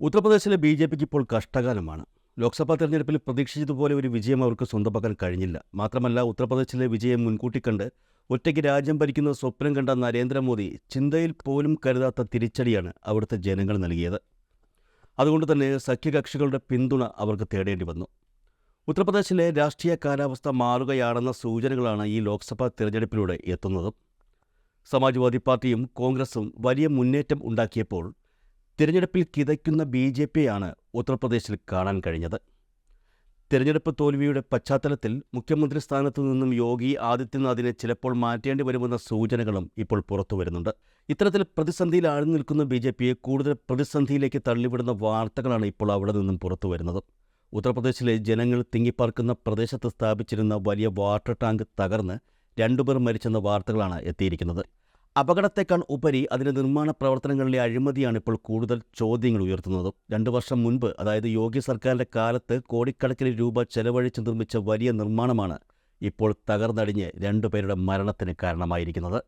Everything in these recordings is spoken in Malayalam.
ഉത്തർപ്രദേശിലെ ബി ജെ പിക്ക് ഇപ്പോൾ കഷ്ടകാലമാണ്. ലോക്സഭാ തെരഞ്ഞെടുപ്പിൽ പ്രതീക്ഷിച്ചതുപോലെ ഒരു വിജയം അവർക്ക് സ്വന്തമാക്കാൻ കഴിഞ്ഞില്ല. മാത്രമല്ല ഉത്തർപ്രദേശിലെ വിജയം മുൻകൂട്ടി കണ്ട് ഒറ്റയ്ക്ക് രാജ്യം ഭരിക്കുന്ന സ്വപ്നം കണ്ട നരേന്ദ്രമോദി ചിന്തയിൽ പോലും കരുതാത്ത തിരിച്ചടിയാണ് അവിടുത്തെ ജനങ്ങൾ നൽകിയത്. അതുകൊണ്ട് തന്നെ സഖ്യകക്ഷികളുടെ പിന്തുണ അവർക്ക് തേടേണ്ടി വന്നു. ഉത്തർപ്രദേശിലെ രാഷ്ട്രീയ കാലാവസ്ഥ മാറുകയാണെന്ന സൂചനകളാണ് ഈ ലോക്സഭാ തിരഞ്ഞെടുപ്പിലൂടെ എത്തുന്നത്. സമാജ്വാദി പാർട്ടിയും കോൺഗ്രസും വലിയ മുന്നേറ്റം ഉണ്ടാക്കിയപ്പോൾ തിരഞ്ഞെടുപ്പിൽ കിതയ്ക്കുന്ന ബി ജെ പിയാണ് ഉത്തർപ്രദേശിൽ കാണാൻ കഴിഞ്ഞത്. തിരഞ്ഞെടുപ്പ് തോൽവിയുടെ പശ്ചാത്തലത്തിൽ മുഖ്യമന്ത്രി സ്ഥാനത്തു നിന്നും യോഗി ആദിത്യനാഥിനെ ചിലപ്പോൾ മാറ്റേണ്ടി വരുമെന്ന സൂചനകളും ഇപ്പോൾ പുറത്തു വരുന്നുണ്ട്. ഇത്തരത്തിൽ പ്രതിസന്ധിയിൽ ആഴ്ന്നു നിൽക്കുന്ന ബി ജെ പിയെ കൂടുതൽ പ്രതിസന്ധിയിലേക്ക് തള്ളിവിടുന്ന വാർത്തകളാണ് ഇപ്പോൾ അവിടെ നിന്നും പുറത്തു വരുന്നത്. ഉത്തർപ്രദേശിലെ ജനങ്ങൾ തിങ്ങിപ്പാർക്കുന്ന പ്രദേശത്ത് സ്ഥാപിച്ചിരുന്ന വലിയ വാട്ടർ ടാങ്ക് തകർന്ന് രണ്ടുപേർ മരിച്ചെന്ന വാർത്തകളാണ് എത്തിയിരിക്കുന്നത്. അപകടത്തെക്കാൾ ഉപരി അതിന്റെ നിർമ്മാണ പ്രവർത്തനങ്ങളിലെ അഴിമതിയാണ് ഇപ്പോൾ കൂടുതൽ ചോദ്യങ്ങൾ ഉയർത്തുന്നത്. രണ്ടു വർഷം മുൻപ് അതായത് യോഗി സർക്കാരിന്റെ കാലത്ത് കോടിക്കണക്കിന് രൂപ ചെലവഴിച്ച് നിർമ്മിച്ച വലിയ നിർമ്മാണമാണ് ഇപ്പോൾ തകർന്നടിഞ്ഞ് രണ്ടുപേരുടെ മരണത്തിന് കാരണമായിരിക്കുന്നത്.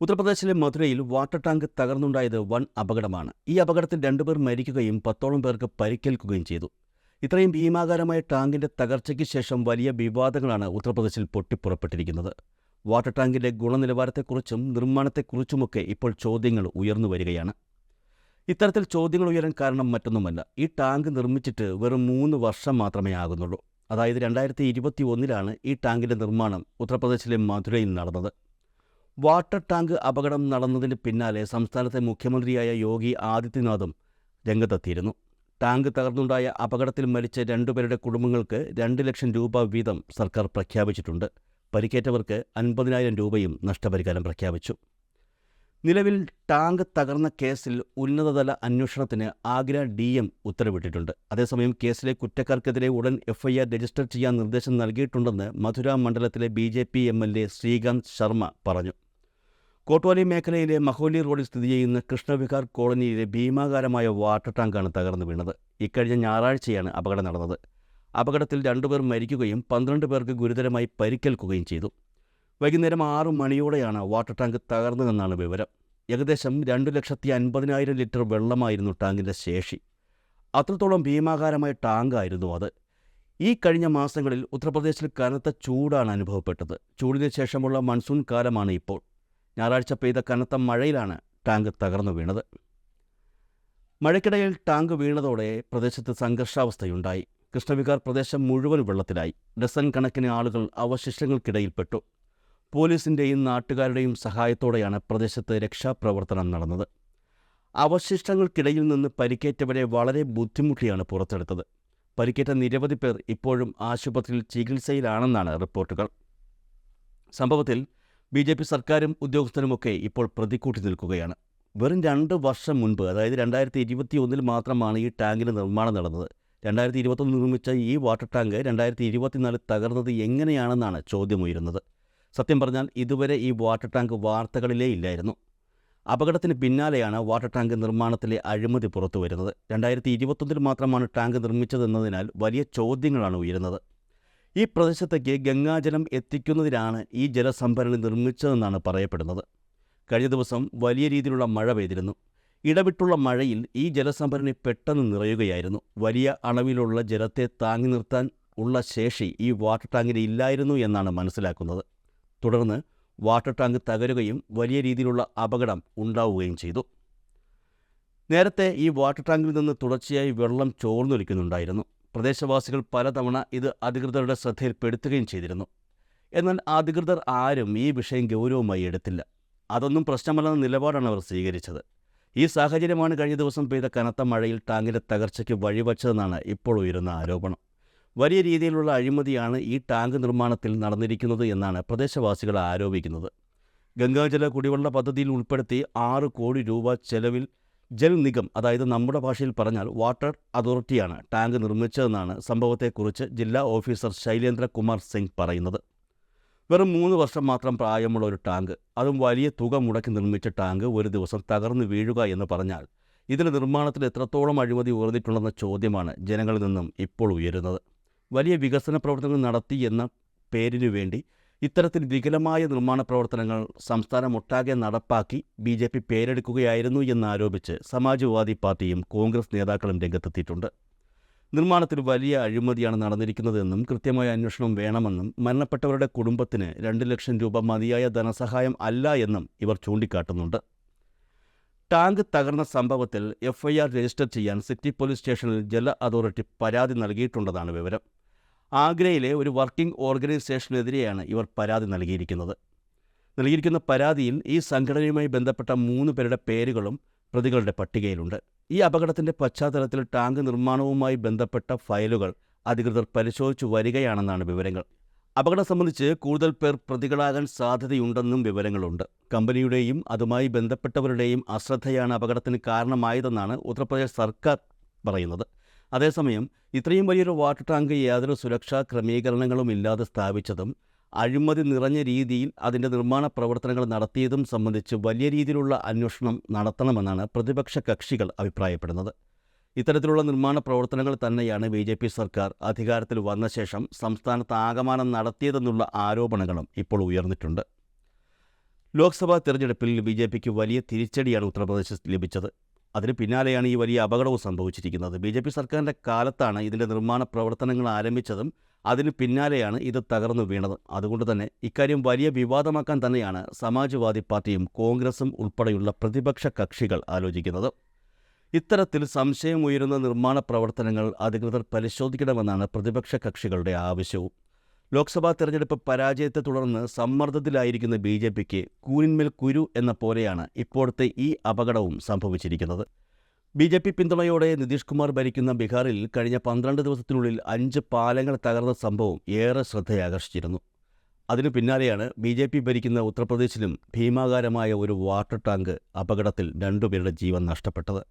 ഉത്തർപ്രദേശിലെ മധുരയിൽ വാട്ടർ ടാങ്ക് തകർന്നുണ്ടായത് വൻ അപകടമാണ്. ഈ അപകടത്തിൽ രണ്ടുപേർ മരിക്കുകയും പത്തോളം പേർക്ക് പരിക്കേൽക്കുകയും ചെയ്തു. ഇത്രയും ഭീമാകാരമായ ടാങ്കിന്റെ തകർച്ചയ്ക്ക് ശേഷം വലിയ വിവാദങ്ങളാണ് ഉത്തർപ്രദേശിൽ പൊട്ടിപ്പുറപ്പെട്ടിരിക്കുന്നത്. വാട്ടർ ടാങ്കിന്റെ ഗുണനിലവാരത്തെക്കുറിച്ചും നിർമ്മാണത്തെക്കുറിച്ചുമൊക്കെ ഇപ്പോൾ ചോദ്യങ്ങൾ ഉയർന്നു വരികയാണ്. ഇത്തരത്തിൽ ചോദ്യങ്ങൾ ഉയരാൻ കാരണം മറ്റൊന്നുമല്ല. ഈ ടാങ്ക് നിർമ്മിച്ചിട്ട് വെറും മൂന്ന് വർഷം മാത്രമേ ആകുന്നുള്ളൂ. അതായത് രണ്ടായിരത്തി ഇരുപത്തി ഒന്നിലാണ് ഈ ടാങ്കിന്റെ നിർമ്മാണം ഉത്തർപ്രദേശിലെ മധുരയിൽ നടന്നത്. വാട്ടർ ടാങ്ക് അപകടം നടന്നതിന് പിന്നാലെ സംസ്ഥാനത്തെ മുഖ്യമന്ത്രിയായ യോഗി ആദിത്യനാഥും രംഗത്തെത്തിയിരുന്നു. ടാങ്ക് തകർന്നുണ്ടായ അപകടത്തിൽ മരിച്ച രണ്ടുപേരുടെ കുടുംബങ്ങൾക്ക് രണ്ട് ലക്ഷം രൂപ വീതം സർക്കാർ പ്രഖ്യാപിച്ചിട്ടുണ്ട്. പരിക്കേറ്റവർക്ക് അൻപതിനായിരം രൂപയും നഷ്ടപരിഹാരം പ്രഖ്യാപിച്ചു. നിലവിൽ ടാങ്ക് തകർന്ന കേസിൽ ഉന്നതതല അന്വേഷണത്തിന് ആഗ്ര ഡി എം ഉത്തരവിട്ടിട്ടുണ്ട്. അതേസമയം കേസിലെ കുറ്റക്കാർക്കെതിരെ ഉടൻ എഫ്ഐആർ രജിസ്റ്റർ ചെയ്യാൻ നിർദ്ദേശം നൽകിയിട്ടുണ്ടെന്ന് മധുര മണ്ഡലത്തിലെ B J P M L A Srikant Sharma പറഞ്ഞു. കോട്വാലി മേഖലയിലെ മഹോലി റോഡിൽ സ്ഥിതി ചെയ്യുന്ന കൃഷ്ണവിഹാർ കോളനിയിലെ ഭീമാകാരമായ വാട്ടർ ടാങ്കാണ് തകർന്നു വീണത്. ഇക്കഴിഞ്ഞ ഞായറാഴ്ചയാണ് അപകടം നടന്നത്. അപകടത്തിൽ രണ്ടുപേർ മരിക്കുകയും പന്ത്രണ്ട് പേർക്ക് ഗുരുതരമായി പരിക്കേൽക്കുകയും ചെയ്തു. വൈകുന്നേരം ആറു മണിയോടെയാണ് വാട്ടർ ടാങ്ക് തകർന്നതെന്നാണ് വിവരം. ഏകദേശം രണ്ടു ലക്ഷത്തി അൻപതിനായിരം ലിറ്റർ വെള്ളമായിരുന്നു ടാങ്കിന്റെ ശേഷി. അത്രത്തോളം ഭീമാകാരമായ ടാങ്കായിരുന്നു അത്. ഈ കഴിഞ്ഞ മാസങ്ങളിൽ ഉത്തർപ്രദേശിൽ കനത്ത ചൂടാണ് അനുഭവപ്പെട്ടത്. ചൂടിന് ശേഷമുള്ള മൺസൂൺ കാലമാണ് ഇപ്പോൾ. ഞായറാഴ്ച പെയ്ത കനത്ത മഴയിലാണ് ടാങ്ക് തകർന്നു വീണത്. മഴയ്ക്കിടയിൽ ടാങ്ക് വീണതോടെ പ്രദേശത്ത് സംഘർഷാവസ്ഥയുണ്ടായി. കൃഷ്ണവികാർ പ്രദേശം മുഴുവൻ വെള്ളത്തിലായി. ഡസൻ കണക്കിന് ആളുകൾ അവശിഷ്ടങ്ങൾക്കിടയിൽപ്പെട്ടു. പോലീസിന്റെയും നാട്ടുകാരുടെയും സഹായത്തോടെയാണ് പ്രദേശത്ത് രക്ഷാപ്രവർത്തനം നടന്നത്. അവശിഷ്ടങ്ങൾക്കിടയിൽ നിന്ന് പരിക്കേറ്റവരെ വളരെ ബുദ്ധിമുട്ടിയാണ് പുറത്തെടുത്തത്. പരിക്കേറ്റ നിരവധി പേർ ഇപ്പോഴും ആശുപത്രിയിൽ ചികിത്സയിലാണെന്നാണ് റിപ്പോർട്ടുകൾ. സംഭവത്തിൽ ബി ജെ പി സർക്കാരും ഉദ്യോഗസ്ഥരുമൊക്കെ ഇപ്പോൾ പ്രതിക്കൂട്ടി നിൽക്കുകയാണ്. വെറും രണ്ട് വർഷം മുൻപ് അതായത് രണ്ടായിരത്തി ഇരുപത്തി ഒന്നിൽ മാത്രമാണ് ഈ ടാങ്കിന് നിർമ്മാണം നടന്നത്. രണ്ടായിരത്തി ഇരുപത്തൊന്ന് നിർമ്മിച്ച ഈ വാട്ടർ ടാങ്ക് രണ്ടായിരത്തി ഇരുപത്തിനാലിൽ തകർന്നത് എങ്ങനെയാണെന്നാണ് ചോദ്യമുയരുന്നത്. സത്യം പറഞ്ഞാൽ ഇതുവരെ ഈ വാട്ടർ ടാങ്ക് വാർത്തകളിലേ ഇല്ലായിരുന്നു. അപകടത്തിന് പിന്നാലെയാണ് വാട്ടർ ടാങ്ക് നിർമ്മാണത്തിലെ അഴിമതി പുറത്തു വരുന്നത്. രണ്ടായിരത്തി ഇരുപത്തൊന്നിൽ മാത്രമാണ് ടാങ്ക് നിർമ്മിച്ചതെന്നതിനാൽ വലിയ ചോദ്യങ്ങളാണ് ഉയരുന്നത്. ഈ പ്രദേശത്തേക്ക് ഗംഗാജലം എത്തിക്കുന്നതിനാണ് ഈ ജലസംഭരണി നിർമ്മിച്ചതെന്നാണ് പറയപ്പെടുന്നത്. കഴിഞ്ഞ ദിവസം വലിയ രീതിയിലുള്ള മഴ പെയ്തിരുന്നു. ഇടവിട്ടുള്ള മഴയിൽ ഈ ജലസംഭരണി പെട്ടെന്ന് നിറയുകയായിരുന്നു. വലിയ അളവിലുള്ള ജലത്തെ താങ്ങി നിർത്താൻ ഉള്ള ശേഷി ഈ വാട്ടർ ടാങ്കിന് ഇല്ലായിരുന്നു എന്നാണ് മനസ്സിലാക്കുന്നത്. തുടർന്ന് വാട്ടർ ടാങ്ക് തകരുകയും വലിയ രീതിയിലുള്ള അപകടം ഉണ്ടാവുകയും ചെയ്തു. നേരത്തെ ഈ വാട്ടർ ടാങ്കിൽ നിന്ന് തുടർച്ചയായി വെള്ളം ചോർന്നൊലിക്കുന്നുണ്ടായിരുന്നു. പ്രദേശവാസികൾ പലതവണ ഇത് അധികൃതരുടെ ശ്രദ്ധയിൽപ്പെടുത്തുകയും ചെയ്തിരുന്നു. എന്നാൽ അധികൃതർ ആരും ഈ വിഷയം ഗൗരവമായി എടുത്തില്ല. അതൊന്നും പ്രശ്നമല്ലെന്ന നിലപാടാണ് അവർ സ്വീകരിച്ചത്. ഈ സാഹചര്യമാണ് കഴിഞ്ഞ ദിവസം പെയ്ത കനത്ത മഴയിൽ ടാങ്കിന്റെ തകർച്ചയ്ക്ക് വഴിവച്ചതെന്നാണ് ഇപ്പോൾ ഉയരുന്ന ആരോപണം. വലിയ രീതിയിലുള്ള അഴിമതിയാണ് ഈ ടാങ്ക് നിർമ്മാണത്തിൽ നടന്നിരിക്കുന്നത് എന്നാണ് പ്രദേശവാസികൾ ആരോപിക്കുന്നത്. ഗംഗാജല കുടിവെള്ള പദ്ധതിയിൽ ഉൾപ്പെടുത്തി ആറ് കോടി രൂപ ചെലവിൽ ജൽ നിഗം അതായത് നമ്മുടെ ഭാഷയിൽ പറഞ്ഞാൽ വാട്ടർ അതോറിറ്റിയാണ് ടാങ്ക് നിർമ്മിച്ചതെന്നാണ് സംഭവത്തെക്കുറിച്ച് ജില്ലാ ഓഫീസർ ശൈലേന്ദ്ര കുമാർ സിംഗ് പറയുന്നത്. വെറും മൂന്ന് വർഷം മാത്രം പ്രായമുള്ള ഒരു ടാങ്ക് അതും വലിയ തുക മുടക്കി നിർമ്മിച്ച ടാങ്ക് ഒരു ദിവസം തകർന്നു വീഴുക എന്ന് പറഞ്ഞാൽ ഇതിന്റെ നിർമ്മാണത്തിൽ എത്രത്തോളം അഴിമതി ഉയർന്നിട്ടുണ്ടെന്ന ചോദ്യമാണ് ജനങ്ങളിൽ നിന്നും ഇപ്പോൾ ഉയരുന്നത്. വലിയ വികസന പ്രവർത്തനങ്ങൾ നടത്തി എന്ന പേരിനു വേണ്ടി ഇത്തരത്തിൽ വികലമായ നിർമ്മാണ പ്രവർത്തനങ്ങൾ സംസ്ഥാനം സംസ്ഥാനമൊട്ടാകെ നടപ്പാക്കി ബി ജെ പി പേരെടുക്കുകയായിരുന്നു എന്നാരോപിച്ച് സമാജ്വാദി പാർട്ടിയും കോൺഗ്രസ് നേതാക്കളും രംഗത്തെത്തിയിട്ടുണ്ട്. നിർമ്മാണത്തിൽ വലിയ അഴിമതിയാണ് നടന്നിരിക്കുന്നതെന്നും കൃത്യമായ അന്വേഷണം വേണമെന്നും മരണപ്പെട്ടവരുടെ കുടുംബത്തിന് രണ്ട് ലക്ഷം രൂപ മതിയായ ധനസഹായം അല്ല എന്നും ഇവർ ചൂണ്ടിക്കാട്ടുന്നുണ്ട്. ടാങ്ക് തകർന്ന സംഭവത്തിൽ എഫ്ഐആർ രജിസ്റ്റർ ചെയ്യാൻ സിറ്റി പോലീസ് സ്റ്റേഷനിൽ ജല അതോറിറ്റി പരാതി നൽകിയിട്ടുണ്ടെന്നാണ് വിവരം. ആഗ്രയിലെ ഒരു വർക്കിംഗ് ഓർഗനൈസേഷനെതിരെയാണ് ഇവർ പരാതി നൽകിയിരിക്കുന്നത്. നൽകിയിരിക്കുന്ന പരാതിയിൽ ഈ സംഘടനയുമായി ബന്ധപ്പെട്ട മൂന്ന് പേരുടെ പേരുകളും പ്രതികളുടെ പട്ടികയിലുണ്ട്. ഈ അപകടത്തിന്റെ പശ്ചാത്തലത്തിൽ ടാങ്ക് നിർമ്മാണവുമായി ബന്ധപ്പെട്ട ഫയലുകൾ അധികൃതർ പരിശോധിച്ചു വരികയാണെന്നാണ് വിവരങ്ങൾ. അപകടം സംബന്ധിച്ച് കൂടുതൽ പേർ പ്രതികളാകാൻ സാധ്യതയുണ്ടെന്നും വിവരങ്ങളുണ്ട്. കമ്പനിയുടെയും അതുമായി ബന്ധപ്പെട്ടവരുടെയും അശ്രദ്ധയാണ് അപകടത്തിന് കാരണമായതെന്നാണ് ഉത്തർപ്രദേശ് സർക്കാർ പറയുന്നത്. അതേസമയം ഇത്രയും വലിയൊരു വാട്ടർ ടാങ്ക് യാതൊരു സുരക്ഷാ ക്രമീകരണങ്ങളും ഇല്ലാതെ സ്ഥാപിച്ചതും അഴിമതി നിറഞ്ഞ രീതിയിൽ അതിന്റെ നിർമ്മാണ പ്രവർത്തനങ്ങൾ നടത്തിയതും സംബന്ധിച്ച് വലിയ രീതിയിലുള്ള അന്വേഷണം നടത്തണമെന്നാണ് പ്രതിപക്ഷ കക്ഷികൾ അഭിപ്രായപ്പെടുന്നത്. ഇത്തരത്തിലുള്ള നിർമ്മാണ പ്രവർത്തനങ്ങൾ തന്നെയാണ് ബി ജെ പി സർക്കാർ അധികാരത്തിൽ വന്ന ശേഷം സംസ്ഥാനത്ത് ആകമാനം നടത്തിയതെന്നുള്ള ആരോപണങ്ങളും ഇപ്പോൾ ഉയർന്നിട്ടുണ്ട്. ലോക്സഭാ തിരഞ്ഞെടുപ്പിൽ ബി ജെ പിക്ക് വലിയ തിരിച്ചടിയാണ് ഉത്തർപ്രദേശ് ലഭിച്ചത്. അതിന് പിന്നാലെയാണ് ഈ വലിയ അപകടവും സംഭവിച്ചിരിക്കുന്നത്. ബി ജെ പി സർക്കാരിന്റെ കാലത്താണ് ഇതിന്റെ നിർമ്മാണ പ്രവർത്തനങ്ങൾ ആരംഭിച്ചതും അതിന് പിന്നാലെയാണ് ഇത് തകർന്നു വീണത്. അതുകൊണ്ട് തന്നെ ഇക്കാര്യം വലിയ വിവാദമാക്കാൻ തന്നെയാണ് സമാജ്വാദി പാർട്ടിയും കോൺഗ്രസും ഉൾപ്പെടെയുള്ള പ്രതിപക്ഷ കക്ഷികൾ ആലോചിക്കുന്നത്. ഇത്തരത്തിൽ സംശയമുയരുന്ന നിർമ്മാണ പ്രവർത്തനങ്ങൾ അധികൃതർ പരിശോധിക്കണമെന്നാണ് പ്രതിപക്ഷ കക്ഷികളുടെ ആവശ്യവും. ലോക്സഭാ തെരഞ്ഞെടുപ്പ് പരാജയത്തെ തുടർന്ന് സമ്മർദ്ദത്തിലായിരിക്കുന്ന ബി ജെ പിക്ക് കൂനിന്മേൽ കുരു എന്ന പോലെയാണ് ഇപ്പോഴത്തെ ഈ അപകടവും സംഭവിച്ചിരിക്കുന്നത്. ബി ജെ പി പിന്തുണയോടെ നിതീഷ് കുമാർ ഭരിക്കുന്ന ബീഹാറിൽ കഴിഞ്ഞ പന്ത്രണ്ട് ദിവസത്തിനുള്ളിൽ അഞ്ച് പാലങ്ങൾ തകർന്ന സംഭവം ഏറെ ശ്രദ്ധയാകർഷിച്ചിരുന്നു. അതിനു പിന്നാലെയാണ് ബി ജെ പി ഭരിക്കുന്ന ഉത്തർപ്രദേശിലും ഭീമാകാരമായ ഒരു വാട്ടർ ടാങ്ക് അപകടത്തിൽ രണ്ടുപേരുടെ ജീവൻ നഷ്ടപ്പെട്ടത്.